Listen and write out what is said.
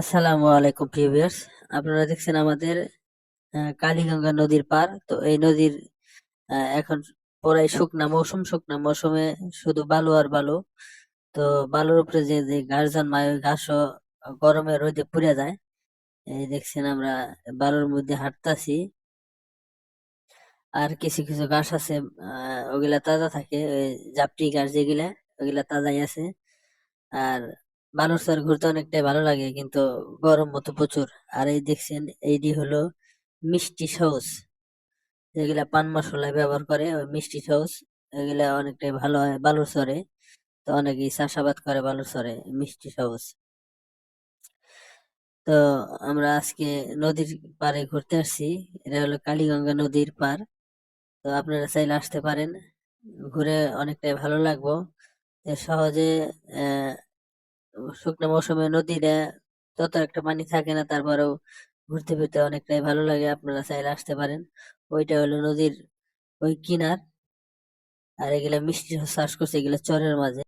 আসসালামু আলাইকুম ভিউয়ার্স। আপনারা দেখছেন আমাদের কালীগঙ্গা নদীর পার। তো এই নদীর এখন পুরাই শুকনা মৌসুম, শুকনা মৌসুমে শুধু বালু আর বালু। তো বালুর উপরে যে যে ঘাস জন্মায়, ওই ঘাসও গরমে রোদে পুড়ে যায়। এই দেখছেন আমরা বালুর মধ্যে হাঁটতাছি। আর কিছু কিছু ঘাস আছে ওগুলা তাজা থাকে, ওই জাপটি ঘাস যেগুলা, ওগুলা তাজাই আছে। আর বালুর চর ঘুরতে অনেকটাই ভালো লাগে, কিন্তু গরম মতো প্রচুর। আর এই দেখছেন, এইটি হলো মিষ্টি সস। যেগুলা পান মশলায় ব্যবহার করে, ওই মিষ্টি সস, এগুলা অনেকটাই ভালো হয় বালুর চরে। তো অনেকেই চাষাবাদ করে বালুর চরে, মিষ্টি সস। তো আমরা আজকে নদীর পাড়ে ঘুরতে আসছি, এটা হলো কালীগঙ্গা নদীর পার তো আপনারা চাইলে আসতে পারেন, ঘুরে অনেকটাই ভালো লাগবো। সহজে আহ শুকনো মৌসুমে নদীরে তত একটা পানি থাকে না, তারপরেও ঘুরতে ফিরতে অনেকটাই ভালো লাগে, আপনারা চাইলে আসতে পারেন। ওইটা হলো নদীর ওই কিনার, আর এগুলা মিষ্টি চাষ করছে, এগুলা চরের মাঝে।